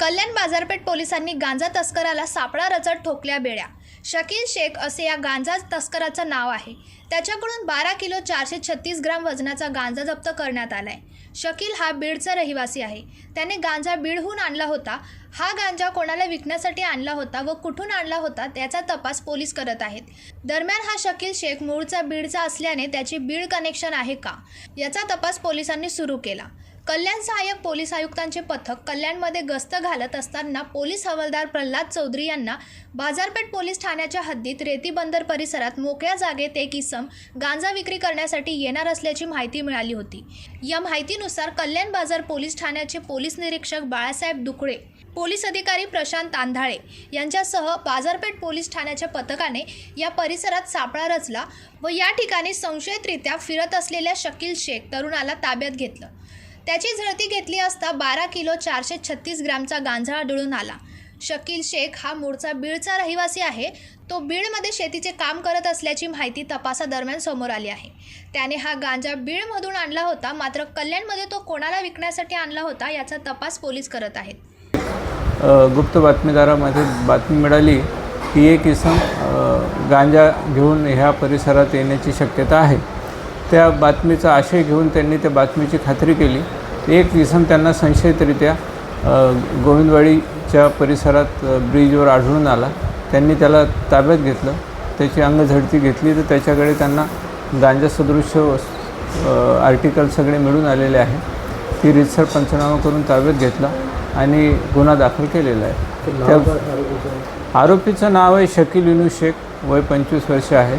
कल्याण बाजारपेठ पोलिसांनी गांजा तस्कराला सापळा रचत ठोकल्या बेड्या. शकील शेख असे या गांजा तस्कराचं नाव आहे. त्याच्याकडून बारा किलो चारशे छत्तीस ग्राम वजनाचा गांजा जप्त करण्यात आला आहे शकील हा बीडचा रहिवासी आहे. त्याने गांजा बीडहून आणला होता. हा गांजा कोणाला विकण्यासाठी आणला होता व कुठून आणला होता त्याचा तपास पोलीस करत आहेत. दरम्यान हा शकील शेख मूळचा बीडचा असल्याने त्याची बीड कनेक्शन आहे का? याचा तपास पोलिसांनी सुरू केला. कल्याण सहाय्यक पोलीस आयुक्तांचे पथक कल्याणमध्ये गस्त घालत असताना पोलीस हवालदार प्रल्हाद चौधरी यांना बाजारपेठ पोलीस ठाण्याच्या हद्दीत रेती बंदर परिसरात मोकळ्या जागेत एक इसम गांजा विक्री करण्यासाठी येणार असल्याची माहिती मिळाली होती. या माहितीनुसार कल्याण बाजार पोलीस ठाण्याचे पोलीस निरीक्षक बाळासाहेब दुकडे पोलीस अधिकारी प्रशांत आंधाळे यांच्यासह बाजारपेठ पोलीस ठाण्याच्या पथकाने या परिसरात सापळा रचला व या ठिकाणी संशयितरित्या फिरत असलेल्या शकील शेख तरुणाला ताब्यात घेतलं. त्याची झडती घेतली असता बारा किलो चारशे छत्तीस ग्रामचा गांजा आढळून आला. शकील शेख हा मूळचा बीडचा रहिवासी आहे. तो बीडमध्ये शेतीचे काम करत असल्याची माहिती तपासादरम्यान समोर आली आहे. त्याने हा गांजा बीडमधून आणला होता मात्र कल्याणमध्ये तो कोणाला विकण्यासाठी आणला होता याचा तपास पोलीस करत आहेत. गुप्त बातमीदारामध्ये बातमी मिळाली की एक इसम गांजा घेऊन ह्या परिसरात येण्याची शक्यता आहे. त्या बातमीचा आशय घेऊन त्यांनी त्या बातमीची खात्री केली. एक इसम त्यांना संशयितरित्या गोविंदवाडीच्या परिसरात ब्रिजवर आढळून आला. त्यांनी त्याला ताब्यात घेतलं. त्याची अंगझडती घेतली. तर त्याच्याकडे त्यांना गांजा सदृश्य आर्टिकल सगळे मिळून आलेले आहे. ती रितसर पंचनामा करून ताब्यात घेतला आणि गुन्हा दाखल केलेला आहे. त्या आरोपीचं नाव? आहे शकील युनू शेख. वय पंचवीस वर्ष आहे.